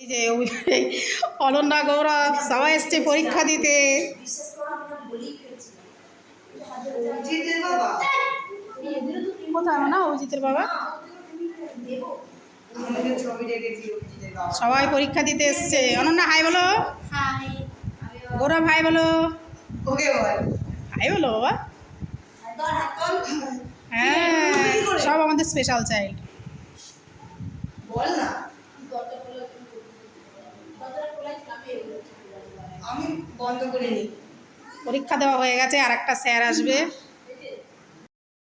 এই যে অনন্যা গৌরব সবাই এসছে পরীক্ষা দিতে। কোথায় না অভিজিতের বাবা। আমাদের ছবি রেখেছি জিতের বাবা। সবাই পরীক্ষা দিতে এসছে। অনন্যা হাই বলো। গৌরব হাই বলো। ওকে হাই বলো বাবা। হ্যাঁ সব আমাদের স্পেশাল চাইল্ড বল না আমি বন্ধ করে নিই পরীক্ষা দেওয়া হয়ে গেছে আর একটা স্যার আসবে।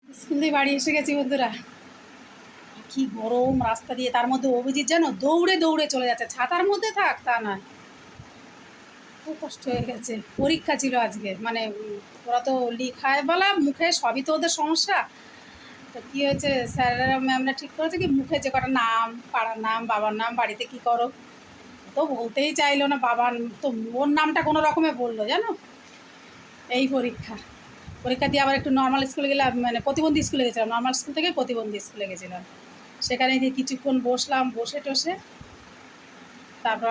স্কুল দিয়ে বাড়ি এসে গেছি বন্ধুরা। কি গরম রাস্তা দিয়ে, তার মধ্যে অভিজিৎ জানো, দৌড়ে দৌড়ে চলে যাচ্ছে। ছাতার মধ্যে থাক, তা না খুব কষ্ট হয়ে গেছে। পরীক্ষা ছিল আজকে। মানে ওরা তো লিখায় বলা, মুখে সবই তো ওদের সমস্যা। তো কী হয়েছে, স্যারেরা, ম্যামরা ঠিক করেছে কি, মুখে যে কটা নাম, পাড়ার নাম, বাবার নাম, বাড়িতে কি করো? তো বলতেই চাইলো না, বাবার তো ওর নামটা কোনো রকমে বলল, জানো? এই পরীক্ষা। পরীক্ষা দিয়ে আবার একটু নর্মাল স্কুলে গেলাম মানে প্রতিবন্ধী স্কুলে গেছিলাম নর্মাল স্কুল থেকে প্রতিবন্ধী স্কুলে গেছিলাম। সেখানে গিয়ে কিছুক্ষণ বসলাম, বসে টসে। তারপর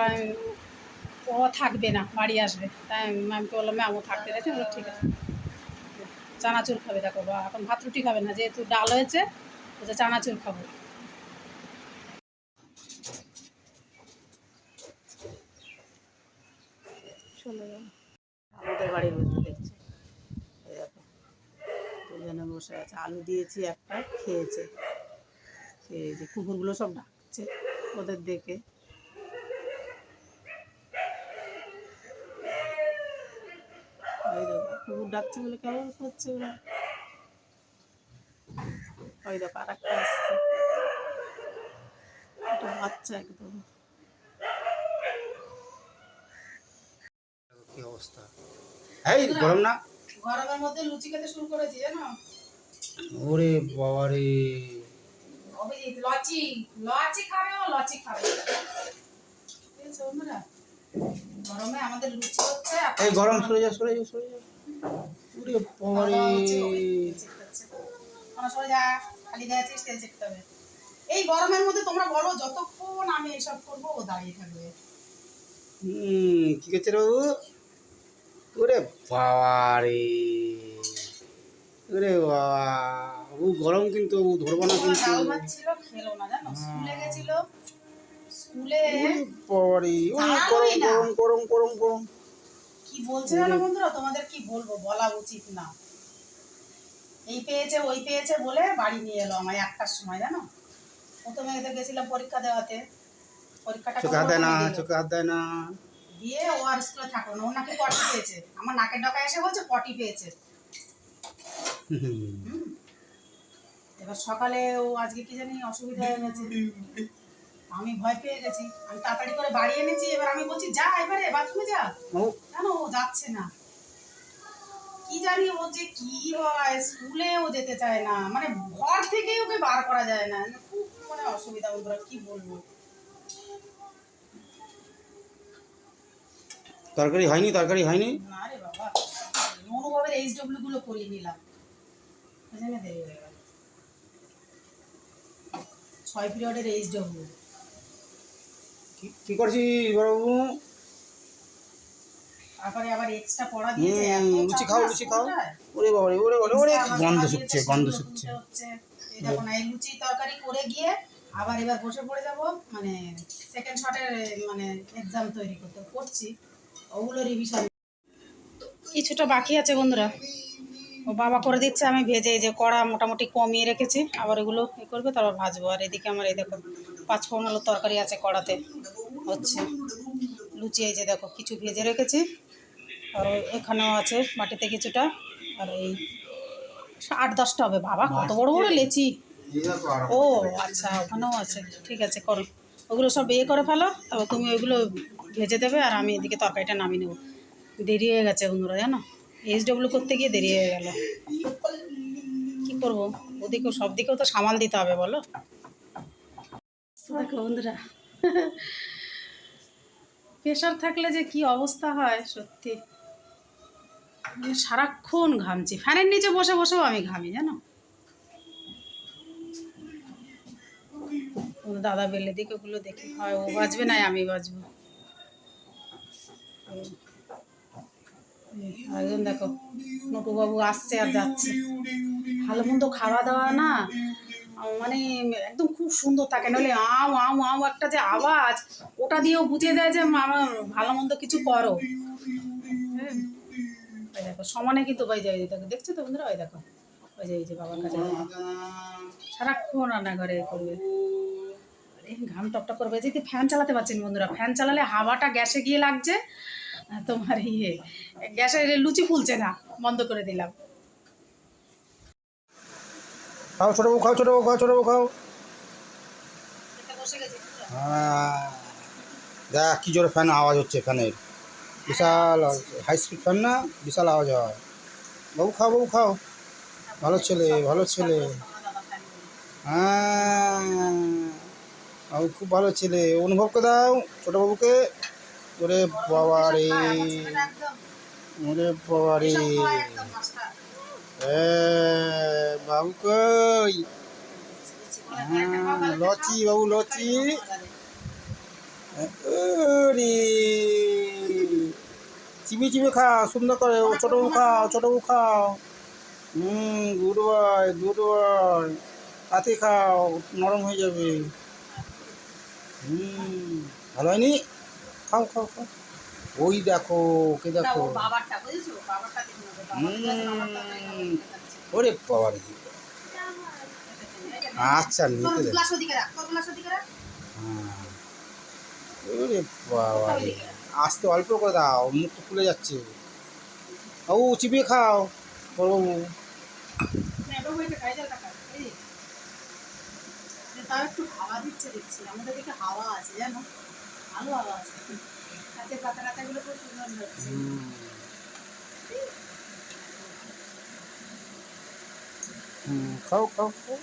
ও থাকবে না, বাড়ি আসবে। তাই ম্যামকে বললাম ম্যাম ও থাকতে গেছে বলল ঠিক আছে। চানাচুর খাবে, দেখো, বা এখন ভাত রুটি খাবে না, যেহেতু ডাল হয়েছে, বলছে চানাচুর খাব। চলে গেল আমাদের বাড়ির মধ্যে দেখছি। দুজনে বসে আছে। আলু দিয়েছি একটা, খেয়েছে। খেয়ে যে কুকুরগুলো সব ডাকছে ওদের দেখো। কুকুর ডাকছে বলে কেমন করছে ওরা? ওই দেখো আর একটা আসছে। একটা বাচ্চা একদম। কি অবস্থা? এই গরম না? গরমের মধ্যে লুচি খেতে শুরু করেছি জানো? ওরে বাবা রে অভিজিৎ লচি লচি খাবে ও লচি খাবে। ঠিক আছে গরমে আমাদের লুচি হচ্ছে এই গরম সরে যা সরে যা সরে যা ওরে বাবা রে কোনো সরে যা খালি আছিস তেল চেকতে হবে। এই গরমের মধ্যে তোমরা বলো যতক্ষণ আমি এসব করব ও দাঁড়িয়ে থাকবে। হুম কি করছে রে বাবু? ওরে বাবা রে বাবা ও গরম কিন্তু ও ধরবো না কিন্তু। ছিল খেলো না জানো? স্কুলে গেছিল। স্কুলে দাঁড়ানোই গরম গরম গরম গরম গরম। কি বলছে জানো বন্ধুরা? তোমাদের কি বলব? বলা উচিত না। এই পেয়েছে ওই পেয়েছে বলে বাড়ি নিয়ে এলো আমায় একটার সময় জানো? প্রথমে এদের গেছিলাম পরীক্ষা দেওয়াতে। পরীক্ষাটা চোখে হাত দেয় না চোখে হাত দেয় না। দিয়ে ও আর স্কুলে থাকল না। ও নাকি পটি পেয়েছে। আমার নাকের ডকায় এসে বলছে পটি পেয়েছে। এবার সকালে ও আজকে কি জানি অসুবিধা হয়ে গেছে। আমি ভয় পেয়ে গেছি। আমি তাড়াতাড়ি করে বাড়ি এনেছি। এবার আমি বলছি যা এবারে বাথরুমে যা। কেন? ও যাচ্ছে না। কি জানি ও যে কি হয়। স্কুলে ও যেতে চায় না। মানে ঘর থেকেই ওকে বার করা যায় না। খুব মানে অসুবিধা বন্ধুরা কি বলব? তরকারি হয়নি তরকারি হয়নি। না রে বাবা অনুভবের এইচগুলো করিয়ে নিলাম। ওই দেরি হয়ে গেল। ছয় পিরিয়ডের এইচ কি- কি করছিস বড়বাবু? তারপরে আবার এক্সট্রা পড়া দিয়েছে লুচি খাও লুচি খাও। ওরে বাবা রে ওরে ওরে গন্ধ শুকছে গন্ধ শুকছে। এই দেখো না এই লুচি তরকারি করে গিয়ে আবার এবার বসে পড়ে যাব মানে সেকেন্ড শটের মানে এক্সাম তৈরি করতে করছি। ওগুলো রিভিশন কিছুটা বাকি আছে বন্ধুরা। ও বাবা করে দিচ্ছে আমি ভেজে এই যে কড়া মোটামুটি কমিয়ে রেখেছি আবার এগুলো এ করবে তারপর ভাজবো। আর এদিকে আমার এই দেখো পাঁচ ফোড়ন আলুর তরকারি আছে কড়াতে হচ্ছে। লুচি এই যে দেখো কিছু ভেজে রেখেছি। আর এখানেও আছে মাটিতে কিছুটা আর এই আট দশটা হবে। বাবা কত বড় বড় লেচি। ও আচ্ছা ওখানেও আছে। ঠিক আছে করো। ওগুলো সব ইয়ে করে ফেলো তারপর তুমি ওইগুলো ভেজে দেবে আর আমি এদিকে তরকারিটা নামিয়ে নেব। দেরি হয়ে গেছে বন্ধুরা, জানো? এইচ ডব্লিউ করতে গিয়ে দেরি হয়ে গেল। কি করব? ওদিকেও সব দিকেও তো সামাল দিতে হবে, বলো? দেখো বন্ধুরা, প্রেশার থাকলে যে কি অবস্থা হয়, সত্যি। সারাক্ষণ ঘামছি। ফ্যানের নিচে বসে বসেও আমি ঘামি, জানো? দাদা বেলে দিকে ওগুলো দেখি হয়, ও বাজবে না, আমি বাজবো। আরেকজন দেখো, নটুবাবু আসছে আর যাচ্ছে। ভালো মন্দ খাওয়া দাওয়া না? মানে একদম খুব সুন্দর থাকে নইলে আও আও আও একটা যে আওয়াজ, ওটা দিয়েও বুঝিয়ে দেয় যে ভালো মন্দ কিছু করো। হ্যাঁ। দেখো, সমানে কিন্তু ওই যে, ওই দেখো, দেখছ তো বন্ধুরা? ওই দেখো, ওই যে যে বাবার কাছে। সারাক্ষণ রান্না রান্নাঘরে করবে। ঘাম টকটক করবে যদি ফ্যান চালাতে পারছেন বন্ধুরা? ফ্যান চালালে হাওয়াটা গ্যাসে গিয়ে লাগছে। তোমার ইয়ে গ্যাসে লুচি ফুলছে না বন্ধ করে দিলাম। খাও ছোটো বউ খাও ছোটো বউ খাও ছোটো বউ খাও। হ্যাঁ। দেখ কী জোরে ফ্যান আওয়াজ হচ্ছে ফ্যানের। বিশাল হাই স্পিড ফ্যান না? বিশাল আওয়াজ হয়। বাবু খাও বাবু খাও। ভালো ছেলে ভালো ছেলে। হ্যাঁ। খুব ভালো ছেলে। অনুভবকে দাও ছোটো বাবুকে ওরে বাবা রে। ওরে বাবা রে। বাবু কই লচি বাবু, লচি। ওরে। চিবি খাও সুন্দর করে। ও ছোটো বউ খাও, ছোটো বউ খাও। Hmm good boy good boy. তাতে খাও, নরম হয়ে যাবে। হুম ভালো হয়নি? খাও খাও খাও। ওই দেখো ওকে দেখো। ওরে বাবা রে। আচ্ছা নিতে হ্যাঁ। ওরে বাবা রে। আস্তে অল্প করে দাও মুখ তো ফুলে যাচ্ছে। ও চিবিয়ে খাও বড়বাবু নেটো হয়েছে খাই যাও টাকা। এই যে তাও একটু হাওয়া দিচ্ছে দেখছি। আমাদের দিকে হাওয়া আছে জানো? ভালো আওয়াজ গাছের পাতা টাতাগুলো খুব সুন্দর হচ্ছে। খাও খাও খাও।